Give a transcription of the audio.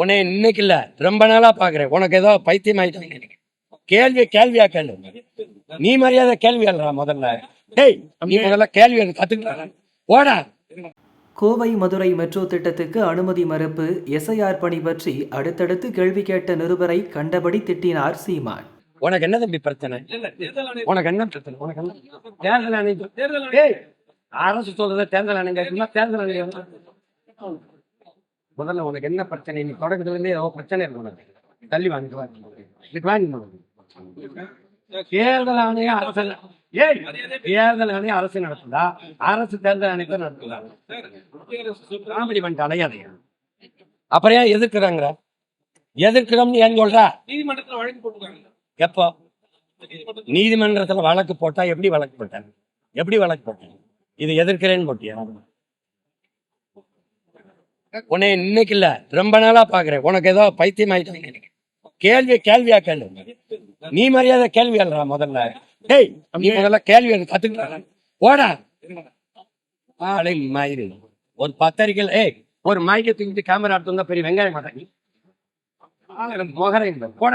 உன்னை இன்னைக்கு இல்ல ரொம்ப நாளா பாக்குறேன். உனக்கு ஏதோ பைத்தியம் ஆயிட்டாங்க கேள்வி கேள்வியா கேளு. நீ மரியாதை கேள்வி எழுறா முதல்ல. டேய் நீ முதல்ல கேள்வி எழு கத்துக்கிட்ட ஓடா கோவை மதுரை மெட்ரோ திட்டத்துக்கு அனுமதி மறுப்பு எஸ்ஐஆர் பணி பற்றி அடுத்தடுத்து கேள்வி கேட்ட நிருபரை கண்டபடி திட்டினார் சீமான். உனக்கு என்ன தம்பி பிரச்சனை? உனக்கு என்ன பிரச்சனை? உனக்கு என்ன? தேர்தல் ஆணையம் அரசு சொல்றத தேர்தல் ஆணையம் தேர்தல் ஆணையம் முதல்ல உனக்கு என்ன பிரச்சனை? நீ தொடக்கத்துல இருந்தே ஏதோ பிரச்சனை இருக்கு உனக்கு. தள்ளி வாங்கிட்டு வா. இதுக்கு வாங்கி தேர்தல் ஆணையம் அரசு ஏய் தேர்தல் ஆணையம் அரசு நடத்துதா? அரசு தேர்தல் ஆணையத்தை நடத்துதா? காமெடி பண்ணிட்டு அலையாதையா அப்புறம் ஏன் எதிர்க்கிறாங்க எதிர்க்கிறோம்னு ஏன் சொல்றா? நீதிமன்றத்துல வழக்கு போட்டுருக்காங்க. எப்போ? நீதிமன்றத்துல. வழக்கு போட்டா எப்படி வழக்கு போட்டாங்க எப்படி வழக்கு போட்டாங்க இது எதிர்க்கிறேன்னு போட்டியா? உன்னை இன்னைக்கு இல்ல. ரொம்ப நாளா பாக்குறேன். உனக்கு ஏதோ பைத்தியம் ஆயிட்டாங்க கேள்வி கேள்வியா கேளு. நீ மரியாதை கேள்வி அல்லா முதல்ல. டேய் நீ முதல்ல கேள்வி கத்துக்கலாம் ஓடா ஆளை மயிறு. ஒரு பத்தரிக்கையில் ஏய் ஒரு மைக்கை தூக்கிட்டு கேமரா எடுத்து பெரிய வெங்காயம் மாட்டாங்க முகரை போட.